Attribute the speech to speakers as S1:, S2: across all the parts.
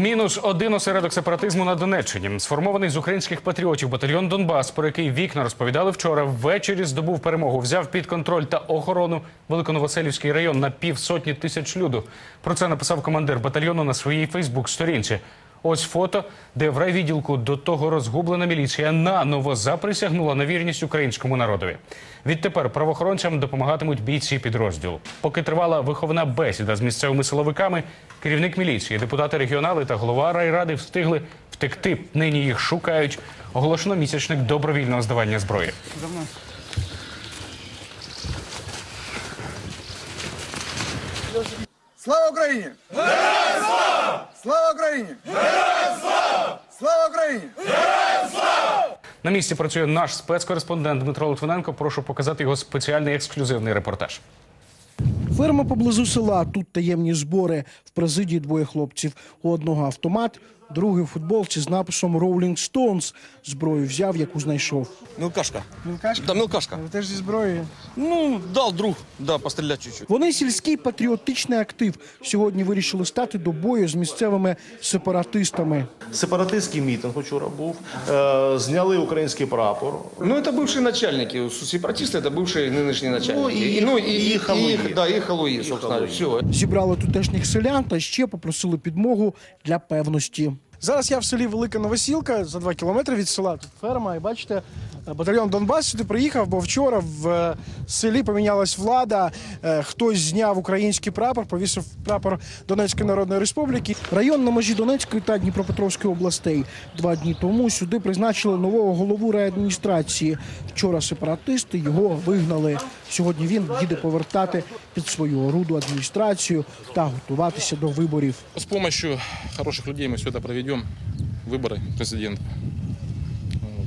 S1: Мінус один осередок сепаратизму на Донеччині. Сформований з українських патріотів батальйон Донбас, про який вікна розповідали вчора, ввечері здобув перемогу, взяв під контроль та охорону Великоновоселівський район на півсотні тисяч люду. Про це написав командир батальйону на своїй Фейсбук-сторінці. Ось фото, де в райвідділку до того розгублена міліція наново заприсягнула на вірність українському народові. Відтепер правоохоронцям допомагатимуть бійці підрозділу. Поки тривала виховна бесіда з місцевими силовиками, керівник міліції, депутати регіонали та голова райради встигли втекти. Нині їх шукають. Оголошено місячник добровільного здавання зброї.
S2: Слава Україні! Героям слава! Слава Україні! Героям слава! Слава Україні!
S1: На місці працює наш спецкореспондент Дмитро Литвиненко. Прошу показати його спеціальний ексклюзивний репортаж.
S3: Ферма поблизу села. Тут таємні збори. В президії двоє хлопців. У одного автомат, другий у футболці з написом Rolling Stones. Зброю взяв, яку знайшов.
S4: Мелкашка.
S2: Мілкашка?
S4: Да, мелкашка.
S2: Ви теж зі зброєю.
S4: Ну, дал друг, да, пострелять чуть-чуть.
S3: Вони сільський патріотичний актив. Сьогодні вирішили стати до бою з місцевими сепаратистами.
S5: Сепаратистський мітинг вчора був. Е, зняли український прапор.
S6: Ну, это бывшие начальники. Сепаратисты это бывшие нынешние начальники.
S5: Ну, и-
S6: И- ну, и,
S5: и
S6: и-
S5: халуи.
S6: и- да, и халуи, собственно.
S5: халуи.
S6: Все.
S3: Зібрали тутешніх селян та ще попросили підмогу для певності.
S2: Зараз я в селі Велика Новосілка за два кілометри від села. Тут ферма, і бачите, батальйон Донбас сюди приїхав, бо вчора в е, селі помінялась влада. Е, Хтось зняв український прапор, повісив прапор Донецької Народної Республіки.
S3: Район на межі Донецької та Дніпропетровської областей. Два дні тому сюди призначили нового голову райадміністрації. Вчора сепаратисти його вигнали. Сьогодні він їде повертати під свою оруду адміністрацію та готуватися до виборів.
S7: С помощью хороших людей мы все это проведем, выборы президента.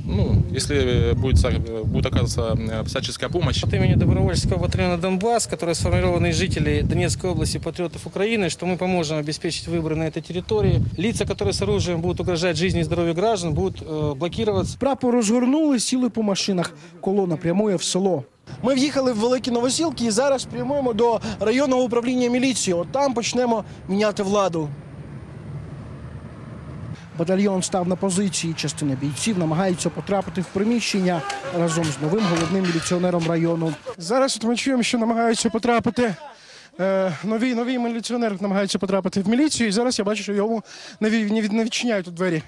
S7: Ну, если будет, са- будет оказываться э, всяческая помощь,
S8: От имени добровольческого батальона «Донбасс», который сформирован из жителей Донецкой области, патриотов Украины, что мы поможем обеспечить выборы на этой территории. Лица, которые с оружием будут угрожать жизни и здоровью граждан, будут э, блокироваться.
S3: Прапор розгорнули, сіли по машинах. Колона прямує в село.
S2: Ми в'їхали в Великі Новосілки і зараз прямуємо до районного управління міліції. От там почнемо міняти владу.
S3: Батальйон став на позиції. Частина бійців намагається потрапити в приміщення разом з новим головним міліціонером району.
S2: Зараз от ми чуємо, що намагаються потрапити. Е, нові, нові міліціонери намагаються потрапити в міліцію, і зараз я бачу, що йому не, ві- не, від- не відчиняють тут двері.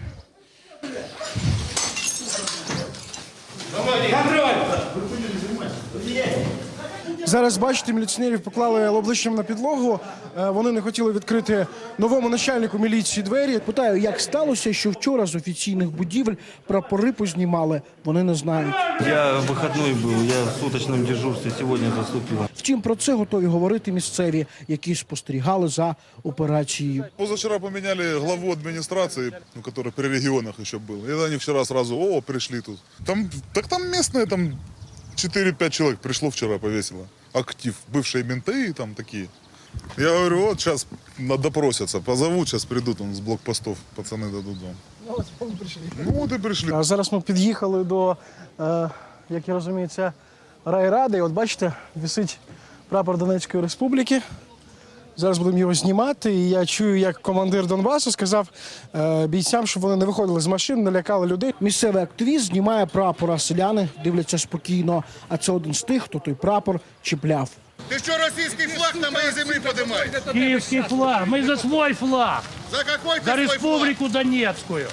S2: Зараз бачите, міліціонерів поклали обличчям на підлогу. Е, Вони не хотіли відкрити новому начальнику міліції двері.
S3: Питаю, як сталося, що вчора з офіційних будівель прапори познімали. Вони не знають.
S9: Я выходной был, я в суточном дежурстве сегодня заступил.
S3: Втім, про це готові говорити місцеві, які спостерігали за операцією.
S10: Позавчера поменяли главу администрации, ну, который при регионах еще был. И они вчера сразу, о, пришли тут. Там, так там местные, там 4-5 человек пришло вчера, повесило. Актив, бывшие менты там такие. Я говорю, вот сейчас допросятся, позовут, сейчас придут он с блокпостов, пацаны дадут дом. Ну вот и пришли.
S2: А зараз ми під'їхали до, е, як я розумію, це райради. І от бачите, висить прапор Донецької Республіки. Зараз будемо його знімати. І я чую, як командир Донбасу сказав е, бійцям, щоб вони не виходили з машин, не лякали людей.
S3: Місцевий активіст знімає прапора. селяни дивляться спокійно. А це один з тих, хто той прапор чіпляв.
S10: Ти що російський флаг на моїй землі подимаєш?
S11: Київський флаг. Ми за свой флаг.
S10: За какой
S11: За республіку Донецкую.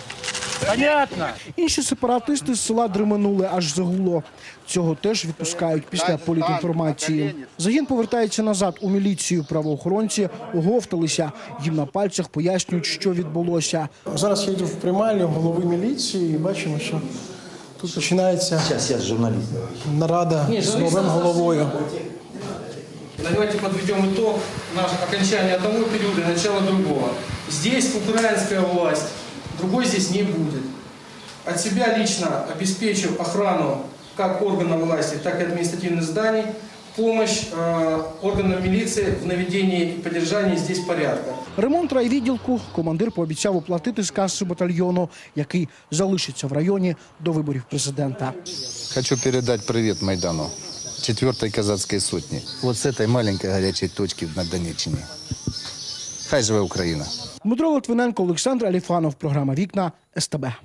S11: Понятно?
S3: Інші сепаратисти з села дременули аж загуло. Цього теж відпускають після політінформації. Загін повертається назад у міліцію. Правоохоронці оговталися. Їм на пальцях пояснюють, що відбулося.
S2: Зараз я йду в приймальню голови міліції і бачимо, що тут починається нарада з новим головою.
S8: Давайте подведем итог нашего окончания одного периода и начала другого. Здесь украинская власть, другой здесь не будет. От себя лично обеспечив охрану как органам власти, так и административных зданий, помощь э, органам милиции в наведении и поддержании здесь порядка.
S3: Ремонт райвідділку командир пообіцяв оплатити з каси батальйону, який залишиться в районі до виборів президента.
S12: Хочу передать привет Майдану, 4-й казацкой сотни. Вот с этой маленькой горячей точки на Донеччине. Хай живе Україна!
S3: Дмитро Литвиненко, Олександр Аліфанов. Програма Вікна СТБ.